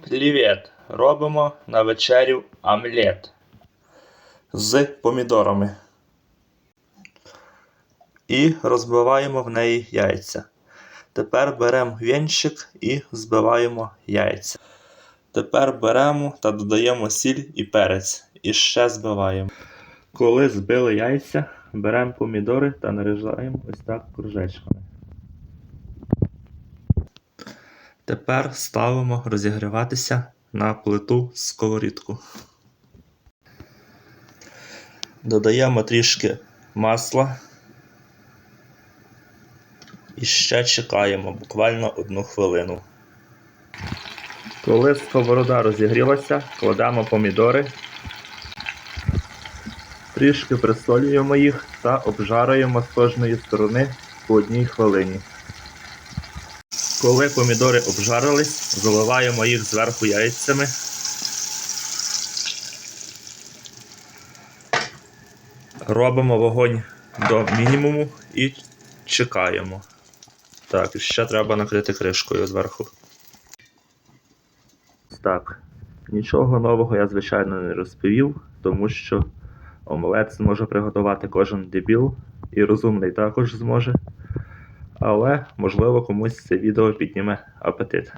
Привіт! Робимо на вечерю омлет з помідорами. І розбиваємо в неї яйця. Тепер беремо вінчик і збиваємо яйця. Тепер беремо та додаємо сіль і перець. І ще збиваємо. Коли збили яйця, беремо помідори та нарізаємо ось так кружечками. Тепер ставимо розігріватися на плиту сковорідку. Додаємо трішки масла. І ще чекаємо буквально одну хвилину. Коли сковорода розігрілася, кладемо помідори, трішки присолюємо їх та обжарюємо з кожної сторони по одній хвилині. Коли помідори обжарились, заливаємо їх зверху яйцями. Робимо вогонь до мінімуму і чекаємо. Так, ще треба накрити кришкою зверху. Так, нічого нового я, звичайно, не розповів, тому що омлет зможе приготувати кожен дебіл, і розумний також зможе. Але, можливо, комусь це відео підніме апетит.